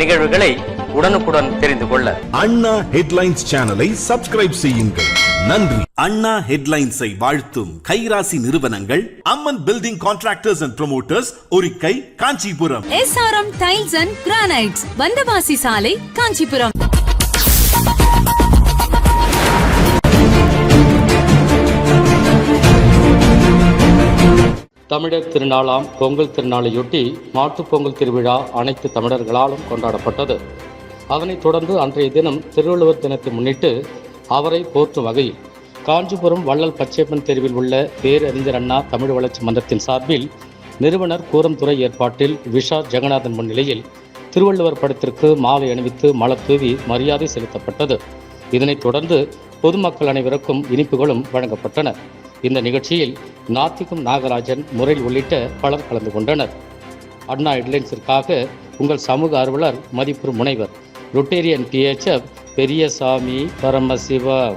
நிகழ்வுகளை உடனுக்குடன் தெரிந்து கொள்ள. அண்ணா ஹெட்லைன்ஸ் சேனலை சப்ஸ்கிரைப் செய்யுங்கள். நன்றி. அண்ணா ஹெட்லைன்ஸை வாழ்த்தும் கைராசி நிறுவனங்கள் Amman building contractors and promoters Orikkai Kanchipuram. SRM tiles and granites Vandavasi சாலை காஞ்சிபுரம். தமிழர் திருநாளாம் பொங்கல் திருநாளையொட்டி மாட்டுப் பொங்கல் திருவிழா அனைத்து தமிழர்களாலும் கொண்டாடப்பட்டது. அதனைத் தொடர்ந்து அன்றைய தினம் திருவள்ளுவர் தினத்தை முன்னிட்டு அவரை போற்றும் வகையில் காஞ்சிபுரம் வள்ளல் பச்சைப்பன் தெருவில் உள்ள பேரறிஞர் அண்ணா தமிழ் வளர்ச்சி மன்றத்தின் சார்பில் நிறுவனர் கூரம்துறை ஏற்பாட்டில் விஷா ஜெகநாதன் முன்னிலையில் திருவள்ளுவர் படத்திற்கு மாலை அணிவித்து மலர் தூவி மரியாதை செலுத்தப்பட்டது. இதனைத் தொடர்ந்து பொதுமக்கள் அனைவருக்கும் இனிப்புகளும் வழங்கப்பட்டன. இந்த நிகழ்ச்சியில் நாத்திகம் நாகராஜன் முறை உள்ளிட்ட பலர் கலந்து கொண்டனர். அண்ணா ஹெட்லைன்ஸிற்காக உங்கள் சமூக ஆர்வலர் மதிப்பு முனைவர் ரொட்டேரியன் பிஹெச்எஃப் பெரியசாமி பரமசிவம்.